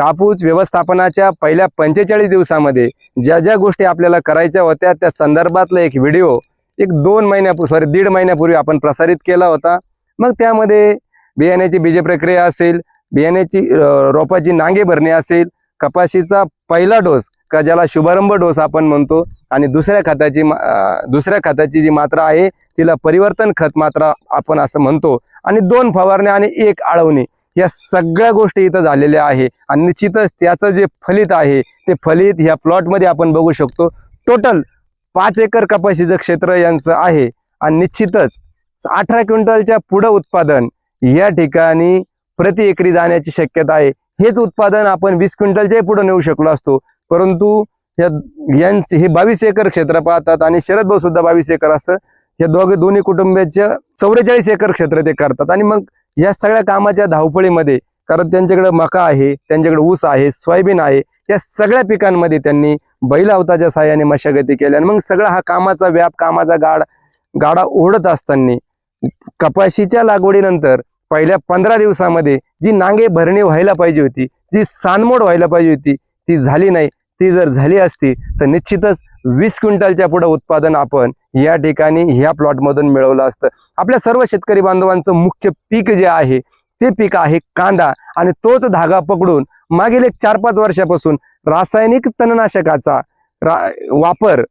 कापूस व्यवस्थापनाच्या पहिल्या पंचेचाळीस दिवसामध्ये ज्या ज्या गोष्टी आपल्याला करायच्या होत्या त्या संदर्भातला एक व्हिडिओ एक दोन महिन्यापूर्वी सॉरी दीड महिन्यापूर्वी आपण प्रसारित केला होता. मग त्यामध्ये बियाण्याची बीज प्रक्रिया असेल बियाण्याची रोपाची नांगे भरणी असेल कपाशीचा पहिला डोस का ज्याला शुभारंभ डोस आपण म्हणतो आणि दुसऱ्या खताची दुसऱ्या खताची जी मात्रा आहे तिला परिवर्तन खत मात्रा आपण असं म्हणतो. आणि दोन फवारणे आणि एक आळवणी. या सगळ्या गोष्टी इथं झालेल्या आहे. आणि निश्चितच त्याचं जे फलित आहे ते फलित ह्या प्लॉटमध्ये आपण बघू शकतो. टोटल पाच एकर कपाशीचं क्षेत्र यांचं आहे. आणि निश्चितच अठरा क्विंटलच्या पुढं उत्पादन या ठिकाणी प्रति एकरी जाण्याची शक्यता आहे. हेच उत्पादन आपण वीस क्विंटलच्याही पुढे नेऊ शकलो असतो. परंतु या यांचे हे बावीस एकर क्षेत्र पाहतात आणि शरद भाऊ सुद्धा बावीस एकर असं हे दोघे दोन्ही कुटुंबियाच्या चौवेचाळीस एकर क्षेत्र ते करतात. आणि मग या सगळ्या कामाच्या धावपळीमध्ये कारण त्यांच्याकडे मका आहे त्यांच्याकडे ऊस आहे सोयाबीन आहे या सगळ्या पिकांमध्ये त्यांनी बैल अवताच्या साह्याने मशागती केल्या. आणि मग सगळा हा कामाचा व्याप कामाचा गाड गाडा ओढत असताना कपाशीच्या लागवडीनंतर पहिल्या पंधरा दिवसामध्ये जी नांगे भरणी व्हायला पाहिजे होती जी सानमोड व्हायला पाहिजे होती ती झाली नाही. ती जर झाली असती तर निश्चितच वीस क्विंटलच्या पुढं उत्पादन आपण या ठिकाणी ह्या प्लॉटमधून मिळवलं असतं. आपल्या सर्व शेतकरी बांधवांचं मुख्य पीक जे आहे ते पीक आहे कांदा. आणि तोच धागा पकडून मागील एक चार पाच वर्षापासून रासायनिक तणनाशकाचा रा- वापर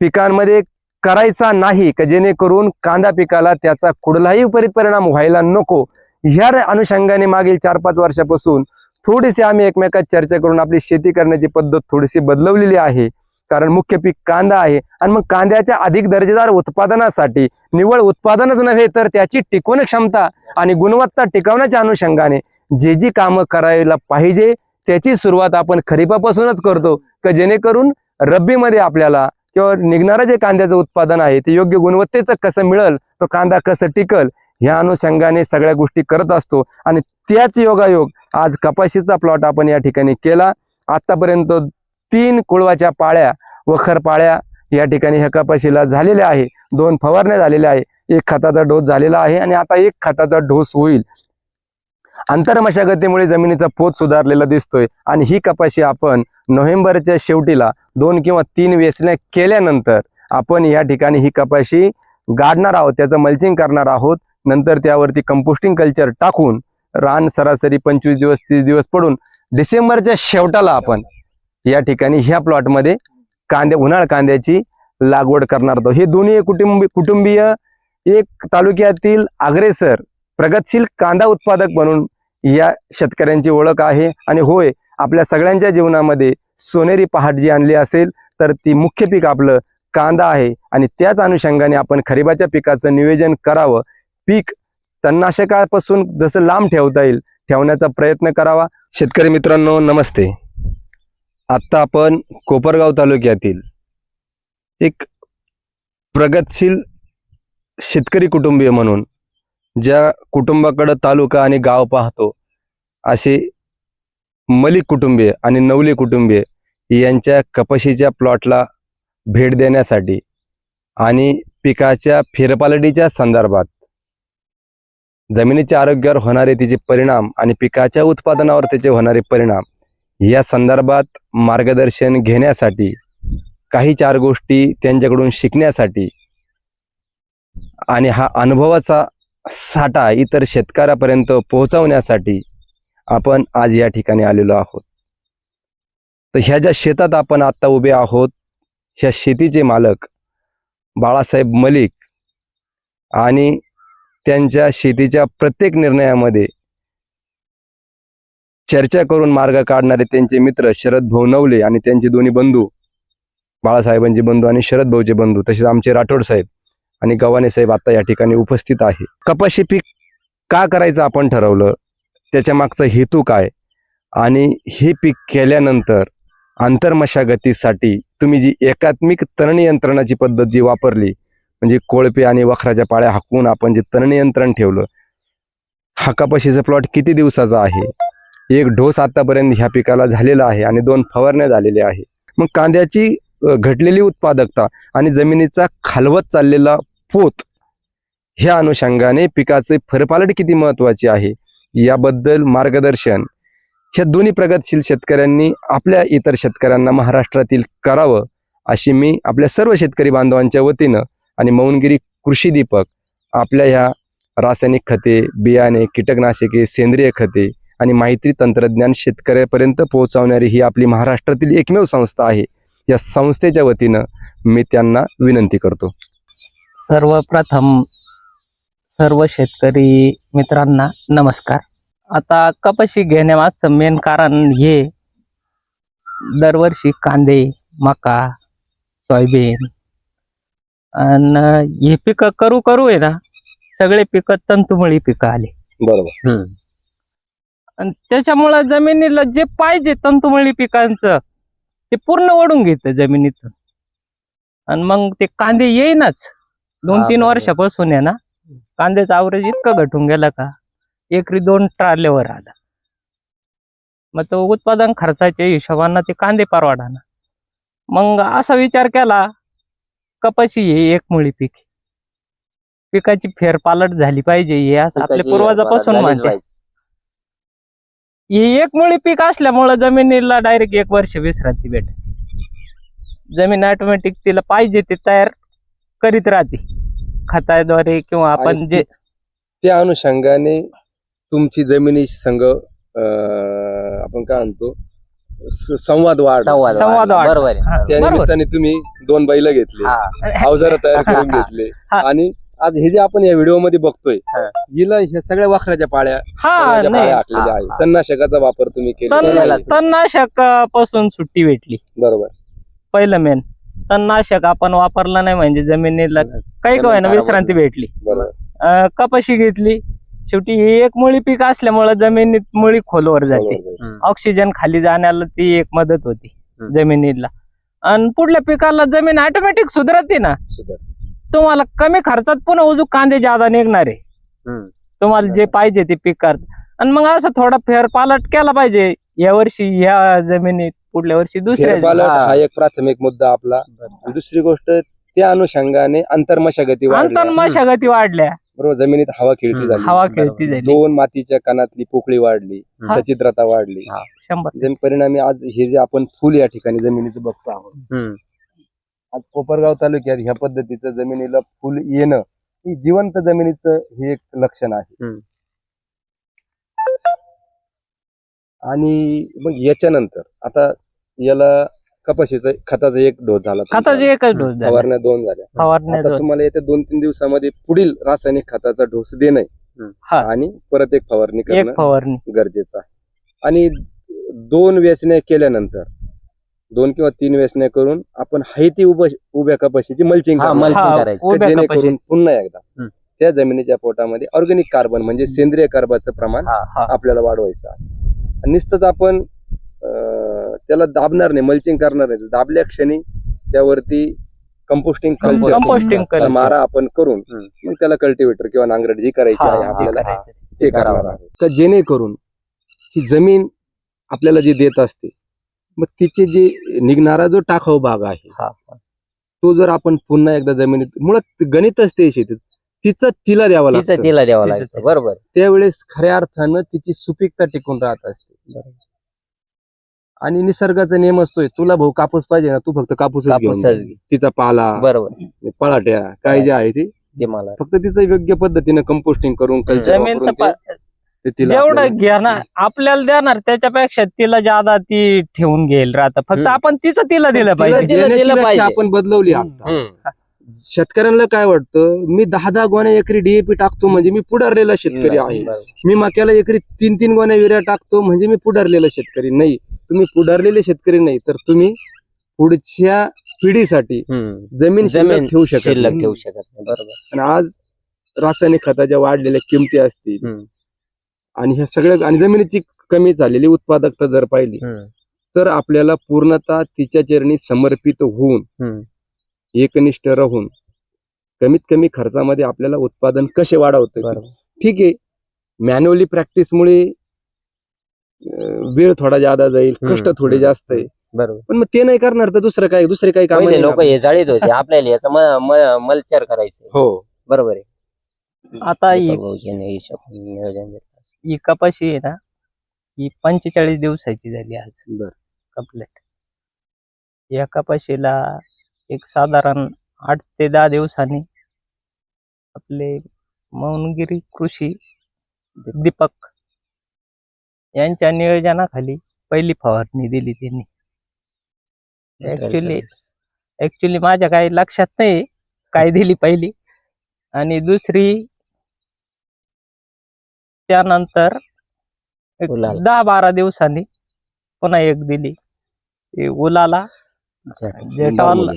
पिकांमध्ये करायचा नाही का जेणेकरून कांदा पिकाला त्याचा कुठलाही विपरीत परिणाम व्हायला नको. ह्या अनुषंगाने मागील चार पाच वर्षापासून थोडीशी आम्ही एकमेकात चर्चा करून आपली शेती करण्याची पद्धत थोडीशी बदलवलेली आहे. कारण मुख्य पीक कांदा आहे आणि मग कांद्याच्या अधिक दर्जेदार उत्पादनासाठी निव्वळ उत्पादनच नव्हे तर त्याची टिकवण क्षमता आणि गुणवत्ता टिकवण्याच्या अनुषंगाने जे जी कामं करायला पाहिजे त्याची सुरुवात आपण खरीपापासूनच करतो का जेणेकरून रब्बीमध्ये आपल्याला किंवा निघणारं जे कांद्याचं उत्पादन आहे ते योग्य गुणवत्तेचं कसं मिळेल तो कांदा कसं टिकल ह्या अनुषंगाने सगळ्या गोष्टी करत असतो. आणि त्याच योगायोग आज कपाशीचा प्लॉट आपण या ठिकाणी केला. आतापर्यंत तीन कुळवाच्या पाळ्या वखर पाळ्या या ठिकाणी ह्या कपाशीला झालेल्या आहे. दोन फवारण्या झालेल्या आहे. एक खताचा डोस झालेला आहे आणि आता एक खताचा डोस होईल. आंतरमशागतीमुळे जमिनीचा पोत सुधारलेला दिसतोय आणि ही कपाशी आपण नोव्हेंबरच्या शेवटीला दोन किंवा तीन वेचण्या केल्यानंतर आपण या ठिकाणी ही कपाशी गाडणार आहोत. त्याचं मल्चिंग करणार आहोत. नंतर त्यावरती कंपोस्टिंग कल्चर टाकून रान सरासरी पंचवीस दिवस तीस दिवस पडून डिसेंबरच्या शेवटाला आपण या ठिकाणी ह्या प्लॉटमध्ये कांद्या उन्हाळ कांद्याची लागवड करणार आहोत. हे दोन्ही कुटुंबी कुटुंबीय एक तालुक्यातील अग्रेसर प्रगतशील कांदा उत्पादक म्हणून या शेतकऱ्यांची ओळख आहे. आणि होय आपल्या सगळ्यांच्या जीवनामध्ये सोनेरी पहाट जी आणली असेल तर ती मुख्य पीक आपलं कांदा आहे. आणि त्याच अनुषंगाने आपण खरीपाच्या पिकाचं नियोजन करावं. पीक तणनाशकापासून जसं लांब ठेवता येईल ठेवण्याचा प्रयत्न करावा. शेतकरी मित्रांनो नमस्ते. आत्ता आपण कोपरगाव तालुक्यातील एक प्रगतशील शेतकरी कुटुंबीय म्हणून ज्या कुटुंबाकडं तालुका आणि गाव पाहतो असे मलिक कुटुंबीय आणि नवली कुटुंबीय यांच्या कपाशीच्या प्लॉटला भेट देण्यासाठी आणि पिकाच्या फेरपालटीच्या संदर्भात जमिनीच्या आरोग्यावर होणारे तिचे परिणाम आणि पिकाच्या उत्पादनावर त्याचे होणारे परिणाम या संदर्भात मार्गदर्शन घेण्यासाठी काही चार गोष्टी त्यांच्याकडून शिकण्यासाठी आणि हा अनुभवाचा साठा इतर शेतकऱ्यापर्यंत पोहोचवण्यासाठी आपण आज या ठिकाणी आलेलो आहोत. तर ह्या ज्या शेतात आपण आत्ता उभे आहोत ह्या शेतीचे मालक बाळासाहेब मलिक आणि त्यांच्या शेतीच्या प्रत्येक निर्णयामध्ये चर्चा करून मार्ग काढणारे त्यांचे मित्र शरद भाऊ नवले आणि त्यांचे दोन्ही बंधू बाळासाहेबांचे बंधू आणि शरद भाऊचे बंधू तसेच आमचे राठोड साहेब आणि गव्हाणे साहेब आता या ठिकाणी उपस्थित आहे. कपाशी पीक का करायचं आपण ठरवलं? त्याच्या मागचा हेतू काय? आणि हे पीक केल्यानंतर आंतरमशागतीसाठी तुम्ही जी एकात्मिक तरण यंत्रणाची पद्धत जी वापरली म्हणजे कोळपे आणि वखराच्या पाळ्या हाकून आपण जे तणनियंत्रण ठेवलं हाकापशीचं प्लॉट किती दिवसाचा आहे? एक ढोस आतापर्यंत ह्या पिकाला झालेला आहे आणि दोन फवारण्या झालेल्या आहे. मग कांद्याची घटलेली उत्पादकता आणि जमिनीचा खालवत चाललेला पोत ह्या अनुषंगाने पिकाचे फरपालट किती महत्वाची आहे याबद्दल मार्गदर्शन ह्या दोन्ही प्रगतशील शेतकऱ्यांनी आपल्या इतर शेतकऱ्यांना महाराष्ट्रातील करावं अशी मी आपल्या सर्व शेतकरी बांधवांच्या वतीनं आणि मौनगिरी कृषी दीपक आपल्या ह्या रासायनिक खते बियाणे कीटकनाशके सेंद्रिय खते आणि माहिती तंत्रज्ञान शेतकऱ्यापर्यंत पोहोचवणारी ही आपली महाराष्ट्रातील एकमेव संस्था आहे. या संस्थेच्या वतीनं मी त्यांना विनंती करतो. सर्वप्रथम सर्व शेतकरी मित्रांना नमस्कार. आता कपाशी घेण्यामागचं मेन कारण हे दरवर्षी कांदे मका सोयाबीन आणि हे पिकं करू करू आहे ना सगळे पिकं तंतुमळी पिकं आले. बरोबर. आणि त्याच्यामुळं जमिनीला जे पाहिजे तंतुमळी पिकांचं ते पूर्ण ओढून घेतं जमिनीतून. आणि मग ते कांदे येईनाच. दोन हा, तीन बरोबर. वर्षापासून आहे ना कांद्याचं आवरेज इतकं घटून गेलं का एकरी दोन ट्रालेवर आला. मग तो उत्पादन खर्चाच्या हिशोबानं ते कांदे परवाडाना मग असा विचार केला कपाशी हे एक मुळी पीक आहे. पिकाची फेरपालट झाली पाहिजे हे असं आपल्या पिकाची पूर्वजापासून झालीच पाहिजे. ही एक मुळी पीक असल्यामुळं जमिनीला डायरेक्ट एक वर्ष विश्रांती भेटते जमीन ऑटोमॅटिक तिला पाहिजे ते तयार करीत राहते खताद्वारे किंवा आपण आणि जे ते- त्या अनुषंगाने तुमची जमिनी संघ अं, आपण काय म्हणतो स- संवाद वाढ संवाद संवाद वाढला. वाढला. बरोबर आहे. हा, त्या बरोबर. निमित्ताने तुम्ही दोन बैल घेतले हा. अवजार तयार करून घेतले. हा. आणि आज हे जे आपण या व्हिडिओमध्ये बघतोय हा. हिला ह्या सगळ्या वाखराच्या पाळ्या हा वखराच्या नाही. पाळ्या आखलेल्या हा, आहेत. हा. तणनाशकाचा वापर तुम्ही आहे. तणनाशकपासून सुट्टी भेटली. बरोबर. पहिलं मेन तणनाशक आपण वापरलं नाही म्हणजे जमिनीला काही काय ना विश्रांती भेटली. बरोबर. अं, कपाशी घेतली. शेवटी ही एक मुळी पीक असल्यामुळं जमिनीत मुळी खोलवर जाते. ऑक्सिजन खाली जाण्याला ती एक मदत होती. जमिनीला. आणि पुढल्या पिकाला जमीन ऑटोमॅटिक सुधारते ना. तुम्हाला कमी खर्चात पुन्हा उजू कांदे ज्यादा निघणार आहे. तुम्हाला जे पाहिजे ते पीक कर आणि मग असं थोडा फेरपालट केला पाहिजे. या वर्षी या जमिनीत पुढल्या वर्षी दुसऱ्या हा. एक प्राथमिक मुद्दा आपला. दुसरी गोष्ट त्या अनुषंगाने अंतर्मशागती अंतर वाढल्या. मशागती वाढल्या. बरोबर जमिनीत हवा खेळती. झाली हवा. खेळती झाली दोन मातीच्या कणातली पोकळी वाढली. सचित्रता वाढली हा. शंभर परिणामी आज हे जे आपण फुल या ठिकाणी जमिनीचं बघतो आहोत. आज कोपरगाव तालुक्यात ह्या पद्धतीचं जमिनीला फुल येणं ही जिवंत जमिनीचं हे एक लक्षण आहे. आणि मग याच्यानंतर आता याला कपाशीचा खताचा एक डोस झाला खताचे. एकच डोस झाला फवारण्या दोन झाल्या फवारण्या आता दोन. तुम्हाला येत्या दोन तीन दिवसामध्ये पुढील रासायनिक खताचा डोस देणं आहे. हा आणि परत एक फवारणी एक करणं फवारणी गरजेचं आहे आणि दोन व्यसने केल्यानंतर दोन किंवा तीन व्यसने करून आपण हाय ती उभं उभ्या कपाशीची मल्चिंग हा, करणार. mulching हा, करायची. उभ्या जेणेकरून. पुन्हा एकदा हम्म. त्या जमिनीच्या पोटामध्ये ऑर्गॅनिक कार्बन म्हणजे सेंद्रिय कार्बनचं प्रमाण हा, हा. आपल्याला वाढवायचं आहे आणि नुसतंच आपण त्याला दाबणार नाही मल्चिंग करणार नाही दाबल्या क्षणी त्यावरती कंपोस्टिंग culture. मारा आपण करून. मग त्याला कल्टिवेटर किंवा नांगरट जी करायची आहे हा, आपल्याला. ते करावं तर जेणेकरून ही जमीन आपल्याला जी देत असते मग तिचे जे निघणारा जो टाकाऊ भाग आहे हा. तो जर आपण पुन्हा एकदा जमिनीत मुळात गणितच ते शेतीत तिचं तिला द्यावं लागतं तिला द्यावं लागतं. बरोबर त्यावेळेस खऱ्या अर्थानं तिची सुपीकता टिकून राहत असते आणि निसर्गाचा नियम असतोय तुला भाऊ कापूस पाहिजे ना तू फक्त कापूसच. घे. तिचा पाला बरोबर पळाट्या काय जे आहे ते ते मला फक्त तिचं योग्य पद्धतीनं कंपोस्टिंग करून जमीन तर पा- ते तिला जेवढं आपल्याला- घेणार आपल्याला देणार त्याच्यापेक्षा तिला ज्यादा ती ठेवून घेईल राहतं फक्त हम्म. आपण तिचं तिला दिलं तिला पाहिजे दिलं- देण्याची दिलं व्याख्या पाहिजे. आपण बदलवली आता. शेतकऱ्यांना काय वाटतं मी दहा दहा गोण्या एकरी डीएपी टाकतो म्हणजे मी पुढारलेला शेतकरी आहे बरोबर. मी मक्याला एकरी तीन तीन गोण्या विर्या टाकतो म्हणजे मी पुढारलेला शेतकरी नाही तुम्ही पुढारलेले शेतकरी नाही तर तुम्ही पुढच्या पिढीसाठी. जमीन जमीन ठेवू शकत शिल्लक. ठेवू शकत नाही बरोबर आणि आज रासायनिक खताच्या वाढलेल्या किमती असतील. आणि ह्या सगळ्या आणि जमिनीची कमी झालेली उत्पादकता जर पाहिली. तर आपल्याला पूर्णतः तिच्या चरणी समर्पित होऊन. एकनिष्ठ राहून कमीत कमी खर्चामध्ये आपल्याला उत्पादन कसे वाढवते बरोबर ठीक आहे मॅन्युअली प्रॅक्टिसमुळे वेळ थोडा जादा जाईल कष्ट थोडे जास्त आहे. बरोबर. पण मग ते नाही करणार तर दुसरं काय दुसरे काही काम लोक हे जाळीत होते आपल्याला याचं म- म- मलचर करायचं हो. बरोबर आहे. आता ही भाऊजीने नियोजन. ही कपाशी आहे ना ही पंचेचाळीस दिवसाची झाली आज. बर. कंप्लीट. या कपाशीला एक साधारण आठ ते दहा दिवसांनी आपले मौनगिरी कृषी दीपक यांच्या नियोजनाखाली पहिली फवारणी दिली त्यांनी. ऍक्च्युली ऍक्च्युली माझ्या काही लक्षात नाही काय दिली पहिली. आणि दुसरी त्यानंतर. दहा बारा दिवसांनी पुन्हा एक दिली. उलाला जेटॉल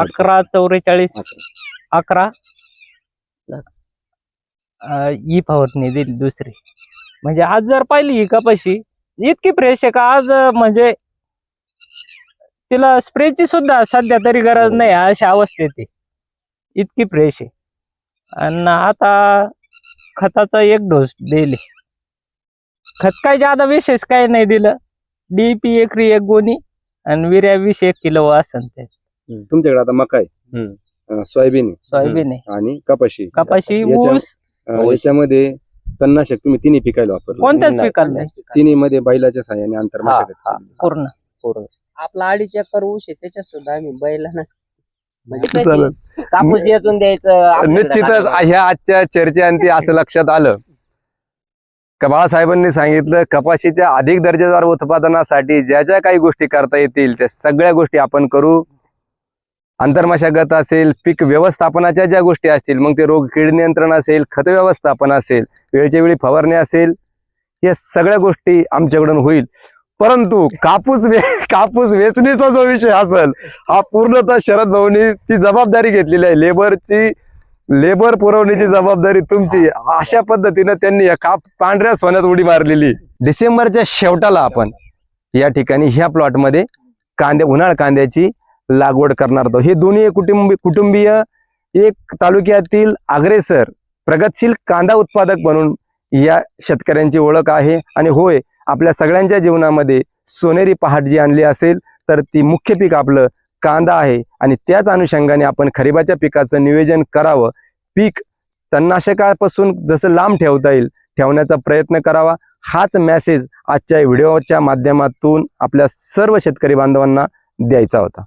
अकरा चौवेचाळीस अकरा. ही फवारणी दिली दुसरी. म्हणजे आज जर पाहिली ही कपाशी इतकी फ्रेश आहे का? आज म्हणजे तिला स्प्रेची सुद्धा सध्या तरी गरज नाही अशा अवस्थेत आहे इतकी फ्रेश आहे. आणि आता खताचा एक डोस दिले. खत काय ज्यादा विशेष काय नाही दिलं. डीपी एकरी एक गोणी आणि विर्या वीस एक किलो असन ते. तुमच्याकडे आता मका आहे. सोयाबीन आहे. सोयाबीन आहे. आणि कपाशी. कपाशी ऊस. याच्यामध्ये तणनाशक तुम्ही तिन्ही पिकायला वापरलं. कोणत्याच नाही, पिकाला नाही. तिन्ही मध्ये बैलाच्या सहाय्याने आंतरमशागत हा, केली. पूर्ण. आपला अडीच एकर ऊस आहे त्याच्यात सुद्धा आम्ही बैलांनाच म्हणजे चालेल. कापूस यातून द्यायचं आपल्याकडे निश्चितच टाकायचं. ह्या आजच्या चर्चेअंती असं लक्षात आलं. का बाळासाहेबांनी सांगितलं कपाशीच्या अधिक दर्जेदार उत्पादनासाठी ज्या ज्या काही गोष्टी करता येतील त्या सगळ्या गोष्टी आपण करू. अंतर्मशागत असेल पीक व्यवस्थापनाच्या ज्या गोष्टी असतील मग ते रोग कीड नियंत्रण असेल खत व्यवस्थापन असेल वेळच्या वेळी फवारणी असेल या सगळ्या गोष्टी आमच्याकडून होईल. परंतु कापूस वे कापूस वेचणीचा जो विषय असेल हा पूर्णतः शरद भाऊनी ती जबाबदारी घेतलेली आहे. लेबरची लेबर पुरवण्याची जबाबदारी तुमची. अशा पद्धतीनं त्यांनी या काप पांढऱ्या सोन्यात उडी मारलेली. डिसेंबरच्या शेवटाला आपण या ठिकाणी ह्या प्लॉटमध्ये कांदे उन्हाळ कांद्याची लागवड करणार आहोत हे दोन्ही कुटुंबी कुटुंबीय एक तालुक्यातील अग्रेसर प्रगतशील कांदा उत्पादक म्हणून या शेतकऱ्यांची ओळख आहे. आणि होय आपल्या सगळ्यांच्या जीवनामध्ये सोनेरी पहाट जी आणली असेल तर ती मुख्य पीक आपलं कांदा आहे. आणि त्याच अनुषंगाने आपण खरीपाच्या पिकाचं नियोजन करावं. पीक तणनाशकापासून जसं लांब ठेवता येईल ठेवण्याचा प्रयत्न करावा. हाच मेसेज आजच्या व्हिडिओच्या माध्यमातून आपल्या सर्व शेतकरी बांधवांना द्यायचा होता.